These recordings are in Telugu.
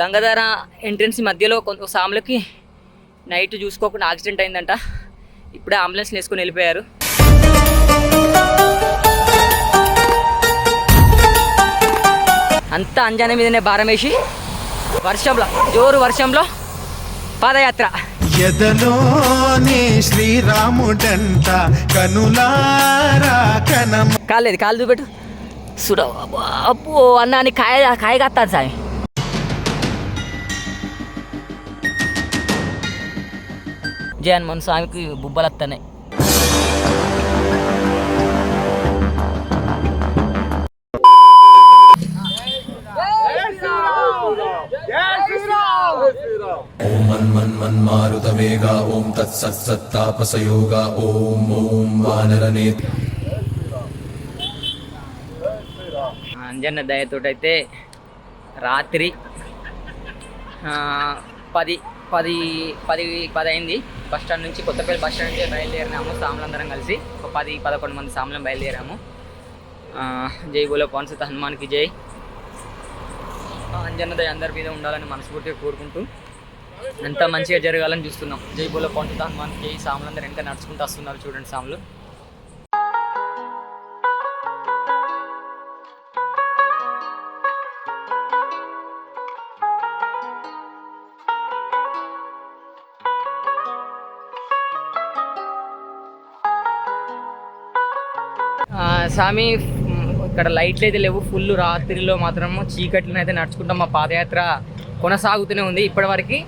గంగాధర ఎంట్రన్స్ మధ్యలో కొంత సాములకి నైట్ చూసుకోకుండా యాక్సిడెంట్ అయిందంట. ఇప్పుడే అంబులెన్స్ వేసుకొని వెళ్ళిపోయారు. అంతా అంజన మీదనే భారం వేసి వర్షంలో జోరు వర్షంలో పాదయాత్ర. ఎదలోనే శ్రీరాముడంట కనులారా కనమ కాలేదు కాలు చూపెట్టు. చూడ అప్పు అన్న అని కాయ కాయ కత్తాను సామి. జయన్ మన స్వామికి బుబ్బలు వస్తున్నాయి ఓం మన్ మన్ మన్ మారుత వేగ ఓం తత్సత్ సత్తాపసయోగ ఓం ఓం వానరనేతి అంజన్న దయతోటైతే రాత్రి పది పది పది పది అయింది బస్ స్టాండ్ నుంచి కొత్తపల్లి బస్ స్టాండ్ నుంచి బయలుదేరినాము సాములందరం కలిసి. ఒక పది పదకొండు మంది సాములం బయలుదేరాము. జై బోలో పవన్సుత హనుమాన్కి జై. అంజనదయ అందరి మీద ఉండాలని మనస్ఫూర్తిగా కోరుకుంటూ అంతా మంచిగా జరగాలని చూస్తున్నాం. జై బోలో పవన్సుత హనుమాన్కి జై. సాములందరూ వెనక నడుచుకుంటూ వస్తున్నారు చూడండి సాములు. స్వామి ఇక్కడ లైట్లు అయితే లేవు. ఫుల్ రాత్రిలో మాత్రము చీకట్లో అయితే నడుచుకుంటాం. మా పాదయాత్ర కొనసాగుతూనే ఉంది. ఇప్పటివరకు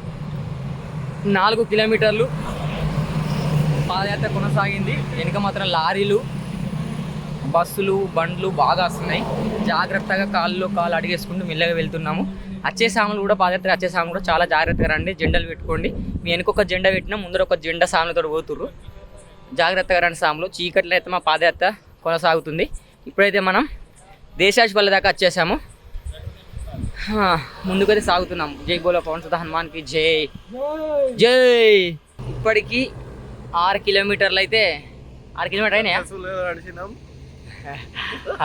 నాలుగు కిలోమీటర్లు పాదయాత్ర కొనసాగింది. వెనుక మాత్రం లారీలు బస్సులు బండ్లు బాగా వస్తున్నాయి. జాగ్రత్తగా కాళ్ళు కాళ్ళు అడిగేసుకుంటూ మెల్లగా వెళ్తున్నాము. వచ్చే సాములు కూడా పాదయాత్ర వచ్చే సాములు కూడా చాలా జాగ్రత్తగా రండి. జెండాలు పెట్టుకోండి. మీ వెనుక ఒక జెండా పెట్టినా ముందర ఒక జెండా సాములతో పోతుర్రు. జాగ్రత్తగా రండి సాములు. చీకట్లో అయితే మా పాదయాత్ర కొనసాగుతుంది. ఇప్పుడైతే మనం దేశాజ్పల్లి దాకా వచ్చేసాము. ముందుకైతే సాగుతున్నాం. జై బోలో పవన్ సుధా హనుమాన్కి జై. జై! ఇప్పటికి ఆరు కిలోమీటర్లు అయితే ఆరు కిలోమీటర్ అయినా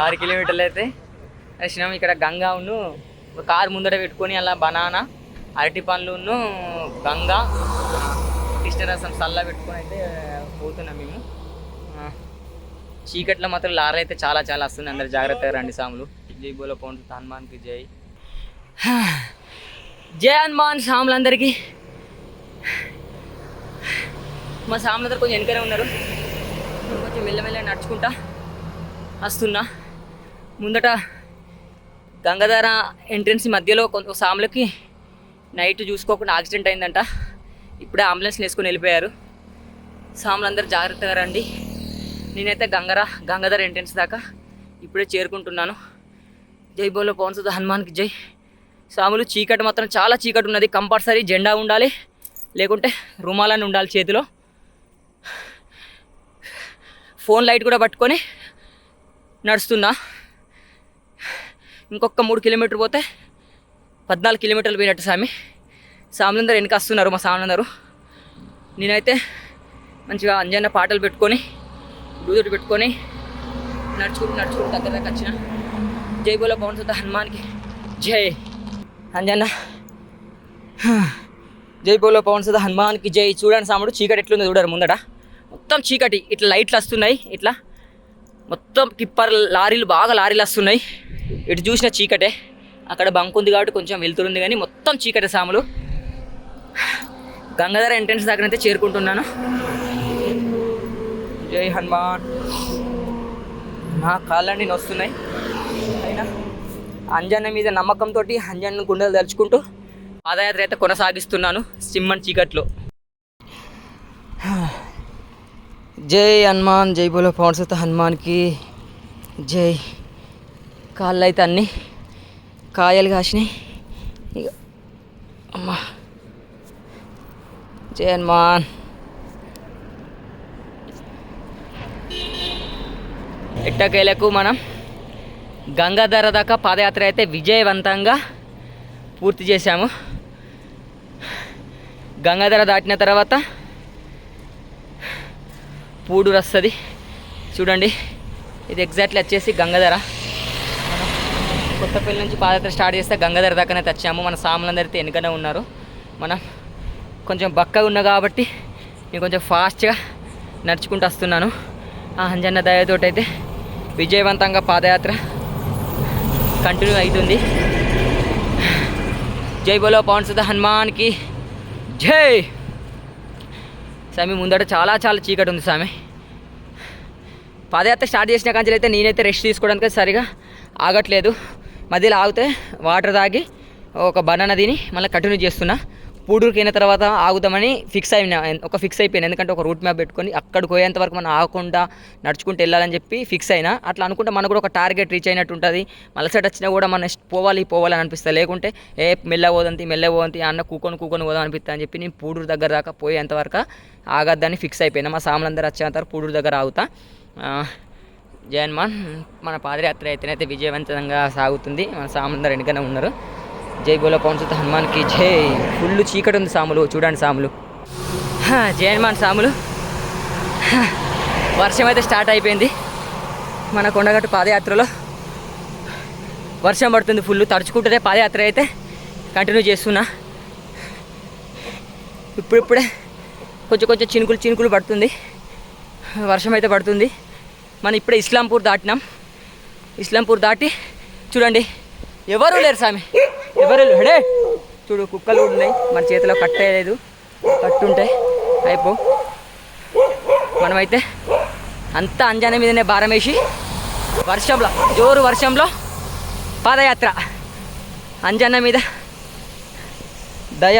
ఆరు కిలోమీటర్లు అయితే నడిచినాం. ఇక్కడ గంగా ఉన్ను ఒక కారు ముందర పెట్టుకొని అలా బనానా అరటి పండ్లును గంగా కృష్ణరసం సల్లా పెట్టుకొని అయితే పోతున్నాం మేము. చీకట్లో మాత్రం లారీ అయితే చాలా చాలా వస్తుంది. అందరు జాగ్రత్తగా రండి సాములు. జై బోలో పౌండ్ హనుమాన్కి జై. జై హనుమాన్ సాములందరికీ. మా సాములందరూ కొంచెం వెనుకనే ఉన్నారు. కొంచెం మెల్లమెల్ల నడుచుకుంటా వస్తున్నా. ముందట గంగాధర ఎంట్రన్స్ మధ్యలో కొంత సాములకి నైట్ చూసుకోకుండా యాక్సిడెంట్ అయిందంట. ఇప్పుడే అంబులెన్స్ వేసుకొని వెళ్ళిపోయారు. సాములందరూ జాగ్రత్తగా రండి. నేనైతే గంగరా గంగాధర్ ఎంట్రెన్స్ దాకా ఇప్పుడే చేరుకుంటున్నాను. జై బోలో పవన్ సుధా హనుమాన్కి జై. సాములు చీకటి మాత్రం చాలా చీకటి ఉన్నది. కంపల్సరీ జెండా ఉండాలి. లేకుంటే రుమాలని ఉండాలి చేతిలో. ఫోన్ లైట్ కూడా పట్టుకొని నడుస్తున్నా. ఇంకొక మూడు కిలోమీటర్ పోతే పద్నాలుగు కిలోమీటర్లు పోయినట్టు స్వామి. సాములందరూ వెనక వస్తున్నారు మా సాములందరూ నేనైతే మంచిగా అంజన్న పాటలు పెట్టుకొని దూదుడు పెట్టుకొని నడుచుకుంటూ నడుచుకుంటూ దగ్గర దగ్గర వచ్చిన. జై బోలో పవన్ సుత హనుమాన్కి. జై. అంజన్న జై బోలో పవన్ సుత హనుమాన్కి జై. చూడండి సాముడు చీకటి ఎట్లుందో చూడరు ముందట. మొత్తం చీకటి ఇట్లా లైట్లు వస్తున్నాయి ఇట్లా. మొత్తం టిప్పర్ లారీలు బాగా లారీలు వస్తున్నాయి. ఇటు చూసిన చీకటే. అక్కడ బంక్ ఉంది కాబట్టి కొంచెం వెళ్తుంది కానీ మొత్తం చీకటి సాములు. గంగాధర ఎంట్రన్స్ దగ్గర అయితే చేరుకుంటున్నాను. జై హనుమాన్. నా కాళ్ళని వస్తున్నాయి అయినా అంజన్న మీద నమ్మకంతో అంజన్న గుండెలు తలుచుకుంటూ పాదయాత్ర అయితే కొనసాగిస్తున్నాను సిమ్మన్ చీకట్లో. జై హనుమాన్ జై బోలో పవన్ హనుమాన్కి జై. కాళ్ళు అయితే అన్నీ కాయలు కాసినాయి. ఇక అమ్మా. జై హనుమాన్. ఎట్టకేలకు మనం గంగాధర దాకా పాదయాత్ర అయితే విజయవంతంగా పూర్తి చేశాము. గంగాధర దాటిన తర్వాత పూడూరు వస్తుంది చూడండి ఇది ఎగ్జాక్ట్లీ వచ్చేసి గంగాధర. కొత్తపల్లి నుంచి పాదయాత్ర స్టార్ట్ చేస్తే గంగాధర దాకానే తెచ్చాము. మన సాములందరూ అయితే వెనుకనే ఉన్నారు. మనం కొంచెం బక్కగా ఉన్నా కాబట్టి నేను కొంచెం ఫాస్ట్గా నడుచుకుంటూ వస్తున్నాను. ఆ అంజన్న దయతోటైతే విజయవంతంగా పాదయాత్ర కంటిన్యూ అవుతుంది. జై బోలో పవన్ సుధ హనుమాన్కి జై! స్వామి ముందట చాలా చాలా చీకటి ఉంది స్వామి. పాదయాత్ర స్టార్ట్ చేసిన కాంచెలు అయితే నేనైతే రెస్ట్ తీసుకోవడానికి సరిగా ఆగట్లేదు. మధ్యలో ఆగితే వాటర్ తాగి ఒక బనానా తిని మళ్ళీ కంటిన్యూ చేస్తున్నా. పూడూరుకి అయిన తర్వాత ఆగుదామని ఫిక్స్ అయినా ఒక ఫిక్స్ అయిపోయాను. ఎందుకంటే ఒక రూట్ మ్యాప్ పెట్టుకొని అక్కడికి పోయేంత వరకు మనం ఆగకుండా నడుచుకుంటూ వెళ్ళాలని చెప్పి ఫిక్స్ అయినా. అట్లా అనుకుంటే మనకు కూడా ఒక టార్గెట్ రీచ్ అయినట్టు ఉంటుంది. మళ్ళీ సైడ్ వచ్చినా కూడా మనం పోవాలి పోవాలి అని అనిపిస్తుంది. లేకుంటే ఏ మెల్ల పోదంతి మెల్ల పోదంతి అన్న కూకొని కూకొని పోదాం అనిపిస్తుంది అని చెప్పి నేను పూడూరు దగ్గర దాకా పోయేంత వరకు ఆగద్దని ఫిక్స్ అయిపోయినా. మా సాములందరూ వచ్చేంత వరకు పూడూరు దగ్గర ఆగుతా. జయన్ జయన్మాన్ మన పాదయాత్ర అయితేనైతే విజయవంతంగా సాగుతుంది. మన సాములందరూ వెనుకనే ఉన్నారు. జై బోలో పవన్ సుత హనుమాన్కి జై. ఫుల్ చీకటి ఉంది సాములు. చూడండి సాములు. జై హనుమాన్ సాములు. వర్షం అయితే స్టార్ట్ అయిపోయింది. మన కొండగట్టు పాదయాత్రలో వర్షం పడుతుంది ఫుల్ తడుచుకుంటూనే పాదయాత్ర అయితే కంటిన్యూ చేస్తున్నా. ఇప్పుడిప్పుడే కొంచెం కొంచెం చినుకులు చినుకులు పడుతుంది. వర్షం అయితే పడుతుంది. మనం ఇప్పుడే ఇస్లాంపూర్ దాటినాం. ఇస్లాంపూర్ దాటి చూడండి. ఎవరు లేరు స్వామి ఎవరు లేరు. హడే. చూడు కుక్కలు కూడా ఉన్నాయి. మన చేతిలో కట్టేయలేదు కట్టుంటాయి అయిపో. మనమైతే అంతా అంజన మీదనే భారం వేసి వర్షంలో జోరు వర్షంలో పాదయాత్ర. అంజన్న మీద దయ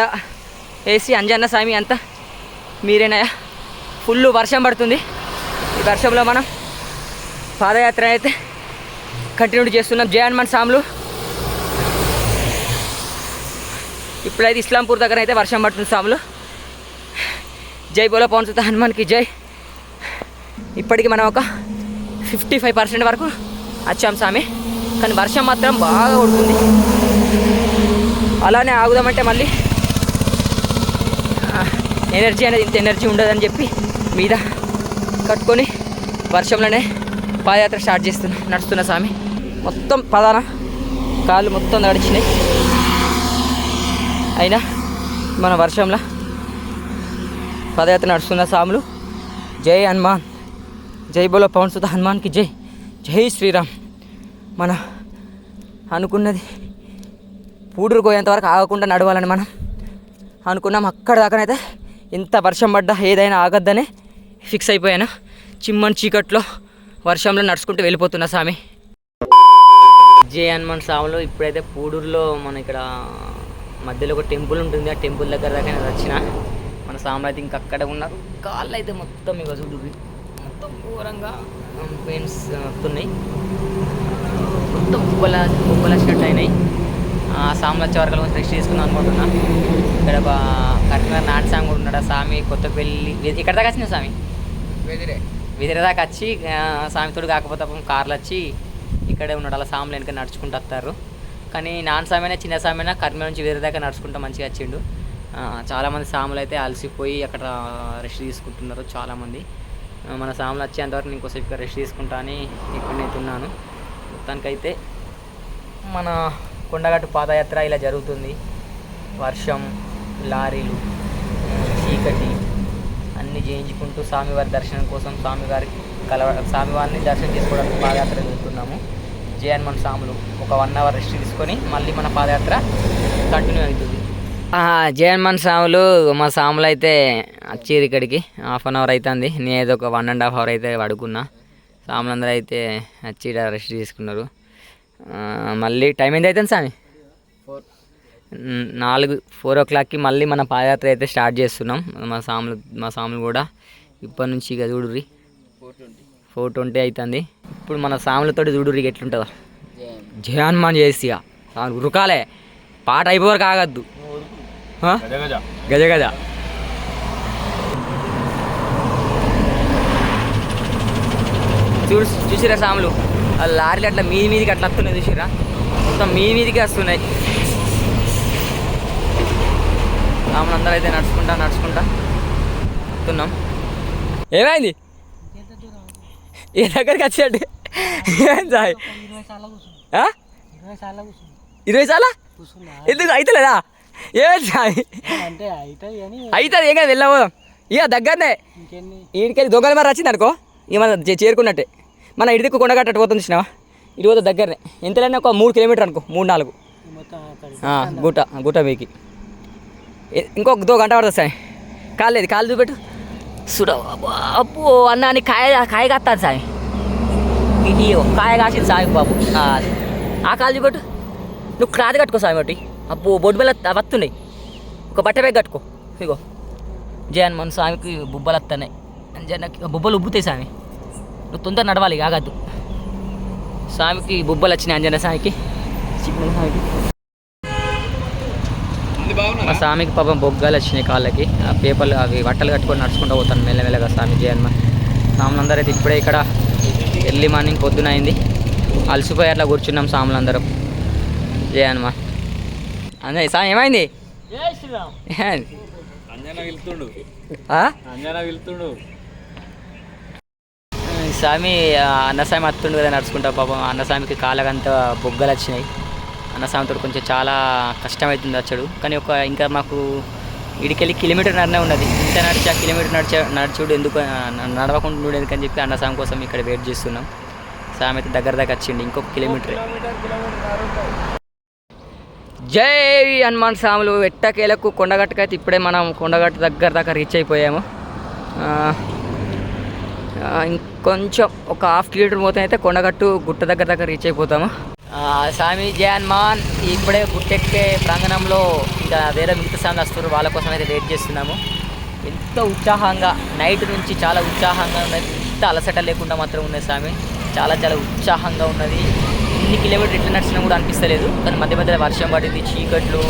వేసి అంజన్న స్వామి అంతా మీరేనాయా ఫుల్ వర్షం పడుతుంది. ఈ వర్షంలో మనం పాదయాత్ర అయితే కంటిన్యూ చేస్తున్నాం. జయ హనుమాన్ సాములు. ఇప్పుడైతే ఇస్లాంపూర్ దగ్గర అయితే వర్షం పడుతుంది సాములు జై బోలో పవన్ సుత హనుమాన్కి జై. ఇప్పటికి మనం ఒక ఫిఫ్టీ ఫైవ్ పర్సెంట్ వరకు వచ్చాం స్వామి. కానీ వర్షం మాత్రం బాగా కొడుతుంది. అలానే ఆగుదామంటే మళ్ళీ ఎనర్జీ అనేది ఇంత ఎనర్జీ ఉండదని చెప్పి మీద కట్టుకొని వర్షంలోనే పాదయాత్ర స్టార్ట్ చేస్తున్నా నడుస్తున్నా స్వామి. మొత్తం పదాన కాళ్ళు మొత్తం నడిచినాయి. అయినా మన వర్షంలో పదయాత్ర నడుస్తున్న సాములు. జై హనుమాన్. జై బోలో పవన్ సుత హనుమాన్కి జై. జై శ్రీరామ్. మన అనుకున్నది పూడూరు పోయేంతవరకు ఆగకుండా నడవాలని మనం అనుకున్నాం. అక్కడ దాకానైతే ఎంత వర్షం పడ్డా ఏదైనా ఆగద్దనే ఫిక్స్ అయిపోయాను. చిమ్మని చీకట్లో వర్షంలో నడుచుకుంటూ వెళ్ళిపోతున్నా స్వామి జే హనుమాన్ స్వాములు ఇప్పుడైతే పూడూరులో మన ఇక్కడ మధ్యలో ఒక టెంపుల్ ఉంటుంది. ఆ టెంపుల్ దగ్గర దాకా నేను వచ్చిన. మన అయితే ఇంకా అక్కడ ఉన్నారు. కాళ్ళు అయితే మొత్తం ఇక చూడు. మొత్తం ఘోరంగా పెయిన్స్ వస్తున్నాయి. మొత్తం ఉబ్బల ఉబ్బలు వచ్చినట్టు అయినాయి. వచ్చే వరకు కొంచెం రెస్ట్ తీసుకుందాం అనుకుంటున్నా. ఇక్కడ కరీంనగర్ నాటి స్వామి కూడా ఉన్నాడు. ఆ స్వామి కొత్తపల్లి ఇక్కడ దాకా వచ్చిన స్వామి విదిర. దాకా వచ్చి స్వామితోడు కాకపోతే కార్లు వచ్చి ఇక్కడే ఉన్నాడు. అలా సాములు వెనక నడుచుకుంటూ వస్తారు. కానీ నాన్న సామైనా చిన్న సామైనా కర్మ నుంచి వేరే దాకా నడుచుకుంటూ మంచిగా వచ్చిండు. చాలామంది సాములు అయితే అలసిపోయి అక్కడ రెస్ట్ తీసుకుంటున్నారు చాలామంది. మన సాములు వచ్చేంతవరకు నేను కొద్దిసేపు ఇక్కడ రెస్ట్ తీసుకుంటా అని ఇక్కడనైతే ఉన్నాను మొత్తానికైతే మన కొండగట్టు పాదయాత్ర ఇలా జరుగుతుంది. వర్షం లారీలు చీకటి అన్నీ చేయించుకుంటూ స్వామివారి దర్శనం కోసం స్వామివారికి కలవ స్వామివారిని దర్శనం చేసుకోవడానికి పాదయాత్ర వెళ్తున్నాము. జయ హనుమాన్ స్వాములు ఒక వన్ అవర్ రెస్ట్ తీసుకొని మళ్ళీ మన పాదయాత్ర కంటిన్యూ అవుతుంది. జయ హనుమాన్ స్వాములు మా స్వాములు అయితే వచ్చేది ఇక్కడికి. హాఫ్ అన్ అవర్ అవుతుంది నేనైతే ఒక వన్ అండ్ హాఫ్ అవర్ అయితే పడుకున్నా. స్వాములందరూ అయితే వచ్చి రెస్ట్ తీసుకున్నారు. మళ్ళీ టైం ఎంత అవుతుంది స్వామి? నాలుగు ఫోర్ ఓ క్లాక్కి మళ్ళీ మన పాదయాత్ర అయితే స్టార్ట్ చేస్తున్నాం. మా సాములు మా సాములు కూడా ఇప్పటి నుంచి ఇక చూడుర్రి. Four twenty. అవుతుంది ఇప్పుడు మన సాములతో చూడుర్రి ఎట్లుంటుందో. జయ. హనుమాన్ చేసి సాములు ఉరకాలే. పాట అయిపోవరకు ఆగద్దు. ఆ? గజ గజ. చూడు చూసిరా సాములు? ఆ లారీలు అట్లా మీది మీదికి అట్లా వస్తున్నాయి చూసిరా? మొత్తం మీ మీదికి వస్తున్నాయి. సాములు అందరూ అయితే నడుచుకుంటా నడుచుకుంటా. వస్తున్నాం. ఏమైంది? ఏ దగ్గరికి వచ్చాడు ఏం సాయి? ఇరవై చాలా ఎందుకు అవుతలేదా ఏ సాయి? అవుతుంది ఏం కదా వెళ్ళాము ఇక దగ్గరనే. ఇంకెన్ని ఈడికెళ్ళి దొంగల మరి వచ్చింది అనుకో ఇక మన చేరుకున్నట్టే. మన ఇడికి కొండగట్టు పోతుంది చూసినావా? ఇటు పోతే దగ్గరనే. ఎంతలైనా ఒక మూడు కిలోమీటర్ అనుకో మూడు నాలుగు. గుట్ట గుట్ట మీకి. ఇంకొక దో గంట పడుతుంది సాయి. కాలేదు కాలు చూపెట్టు. సుడ అప్పు అన్నాని కాయ కాయ కాస్తాను సాయి ఇది కాయ కాసింది సాయి బాబు ఆ, ఆ కాలు చూపెట్టు నువ్వు క్రాది కట్టుకో సాయి ఒకటి అప్పు బొడ్డు మీద వస్తున్నాయి ఒక బట్ట బ్యాగ్ కట్టుకో ఇగో జయన్ మన స్వామికి బుబ్బలు వస్తున్నాయి జనకి బుబ్బలు ఉబ్బుతాయి స్వామి నువ్వు తొందర నడవాలి ఆగద్దు స్వామికి బుబ్బలు వచ్చినాయి అంజన స్వామికి చిన్న స్వామికి మా స్వామికి పాపం బొగ్గాలు వచ్చినాయి కాళ్ళకి. ఆ పేపర్లు అవి బట్టలు కట్టుకొని నడుచుకుంటూ పోతాను మెల్లమెల్లగా స్వామి జయన్మ స్వాములందరూ అయితే ఇప్పుడే ఇక్కడ ఎర్లీ మార్నింగ్ పొద్దున అయింది. అలసిపోయి అట్లా కూర్చున్నాం స్వాములందరం. జయన్మ అదే స్వామి ఏమైంది? స్వామి అన్నస్వామి అత్తుండు కదా నడుచుకుంటా పాపం. అన్నస్వామికి కాళ్ళకంతా బొగ్గలు వచ్చినాయి. అన్నస్వామితో కొంచెం చాలా కష్టమవుతుంది వచ్చాడు కానీ ఒక ఇంకా మాకు ఇడికెళ్ళి కిలోమీటర్ నడనే ఉన్నది. ఇంత నడిచి ఆ కిలోమీటర్ నడిచే నడిచుడు ఎందుకు నడవకుండా ఉండు ఎందుకని చెప్పి అన్నస్వామి కోసం ఇక్కడ వెయిట్ చేస్తున్నాం. స్వామి అయితే దగ్గర దాకా వచ్చిండు ఇంకొక కిలోమీటర్. జై హనుమాన్ స్వాములు ఎట్టకేలకు కొండగట్టుకైతే ఇప్పుడే మనం కొండగట్టు దగ్గర దాకా రీచ్ అయిపోయాము. ఇంకొంచెం ఒక హాఫ్ కిలోమీటర్ పోతే అయితే కొండగట్టు గుట్ట దగ్గర దగ్గర రీచ్ అయిపోతాము. స్వామి జయ మాన్ ఇప్పుడే గుట్టెక్కే ప్రాంగణంలో ఇంకా వేరే మిగతా స్వామి వస్తున్నారు. వాళ్ళ కోసం అయితే వెయిట్ చేస్తున్నాము. ఎంతో ఉత్సాహంగా నైట్ నుంచి చాలా ఉత్సాహంగా ఉన్నది. ఎంత అలసట లేకుండా మాత్రం ఉన్నది స్వామి. చాలా చాలా ఉత్సాహంగా ఉన్నది. ఎన్ని కిలోమీటర్ ఎట్లా నడిచినా కూడా అనిపిస్తలేదు. కానీ మధ్య మధ్యలో వర్షం పడింది చీకట్లు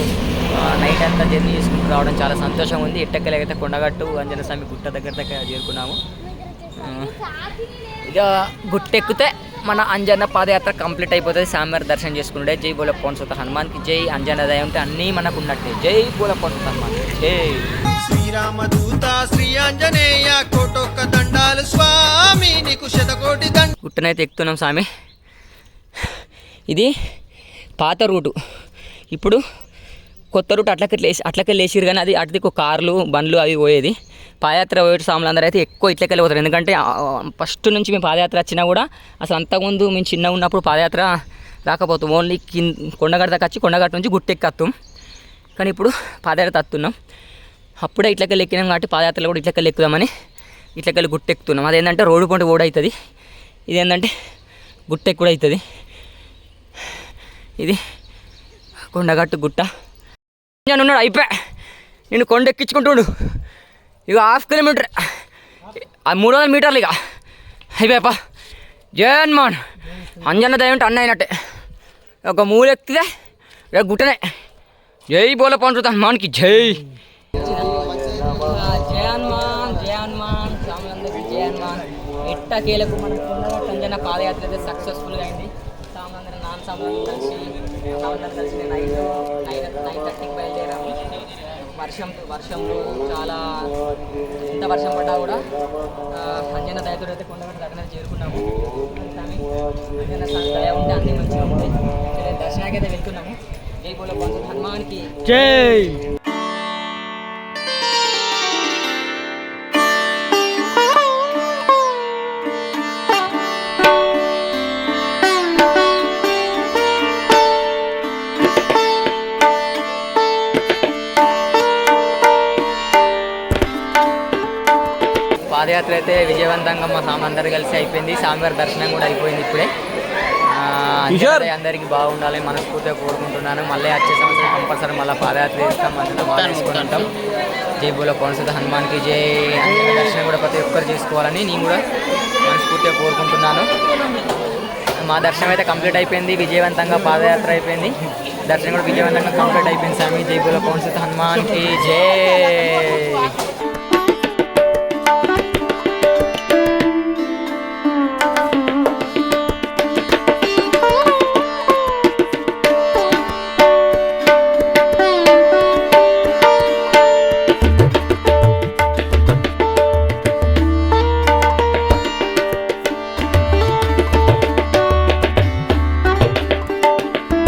నైట్ అంతా జర్నీ చేసుకుంటూ రావడం చాలా సంతోషం ఉంది. ఎట్టెక్కలేకైతే కొండగట్టు అంజన స్వామి గుట్ట దగ్గర దగ్గర చేరుకున్నాము. ఇక గుట్టెక్కితే మన అంజన్న పాదయాత్ర కంప్లీట్ అయిపోతుంది స్వామివారి దర్శనం చేసుకుంటే జై బోల పోన్సుత హనుమాన్కి జై అంజన దయ ఉంటే అన్నీ మనకు ఉన్నట్టే. జై బోల పోన్సుత హనుమాన్ జై. శ్రీరామదూత శ్రీ ఆంజనేయ కోటొక్క దండాలు స్వామి నీకు శతకోటి దండ గుట్టనైతే ఎక్కుతున్నాం స్వామి ఇది పాత రూటు. ఇప్పుడు కొత్త రూట్ అట్లకి లేచి అట్లకి లేచిరు కానీ అది అటుదిక్కు కార్లు బండ్లు అవి పోయేది. పాదయాత్ర పోయే స్వాములు అందరూ అయితే ఎక్కువ ఇట్లకి వెళ్ళిపోతారు ఎందుకంటే ఫస్ట్ నుంచి మేము పాదయాత్ర వచ్చినా కూడా అసలు అంతకుముందు మేము చిన్నగా ఉన్నప్పుడు పాదయాత్ర రాకపోతాం. ఓన్లీ కింద కొండగట్ట దాకా వచ్చి కొండగట్ట నుంచి గుట్టెక్కత్తాం కానీ ఇప్పుడు పాదయాత్ర తత్తున్నాం. అప్పుడే ఇట్లకెళ్ళి ఎక్కినాం కాబట్టి పాదయాత్రలో కూడా ఇట్లకెళ్ళి ఎక్కుదామని ఇట్లకెళ్ళి గుట్టెక్కుతున్నాం అదేంటంటే రోడ్డు పంట కూడా అవుతుంది. ఇదేంటంటే గుట్టెక్కు కూడా అవుతుంది. ఇది కొండగట్టు గుట్ట. నేను ఉన్నాడు అయిపోయా నేను కొండ ఎక్కించుకుంటుండు ఇక హాఫ్ కిలోమీటర్. ఆ మూడు వందల మీటర్లు ఇక అయిపోయాపా జయన్మాన్ అంజన్న దయ ఉంటే అన్న అయినట్టే. ఒక మూడు ఎక్కితే ఇక గుట్టనే. జై బోల పండుతాను మానికి జై. జయ మాన్ జయ మాన్ స్వాములందరికీ జయన్ మాన్ ఎట్టకేలకు మన వర్షం వర్షంలో చాలా ఎంత వర్షం పడ్డా కూడా అంజన దయతో అయితే కొండగట్టు దగ్గర చేరుకున్నాము. స్వామి అంజన స్వామి దయ ఉంటే అన్నీ మంచిగా ఉంటాయి దర్శనానికి అయితే వెళ్తున్నాము. రేపు బోలో హనుమాన్కి. జై! పాదయాత్ర అయితే విజయవంతంగా మా స్వామి అందరు కలిసి అయిపోయింది. స్వామివారి దర్శనం కూడా అయిపోయింది ఇప్పుడే. అందరికీ బాగుండాలని మనస్ఫూర్తిగా కోరుకుంటున్నాను. మళ్ళీ వచ్చే సంవత్సరం కంపల్సరీ మళ్ళీ పాదయాత్ర చేస్తాం. చేసుకుంటాం. జై బోలో పౌనసుత హనుమాన్కి జై. దర్శనం కూడా ప్రతి ఒక్కరు చేసుకోవాలని నేను కూడా మనస్ఫూర్తిగా కోరుకుంటున్నాను. మా దర్శనం అయితే కంప్లీట్ అయిపోయింది. విజయవంతంగా పాదయాత్ర అయిపోయింది. దర్శనం కూడా విజయవంతంగా కంప్లీట్ అయిపోయింది. స్వామి జై బోలో హనుమాన్కి జై.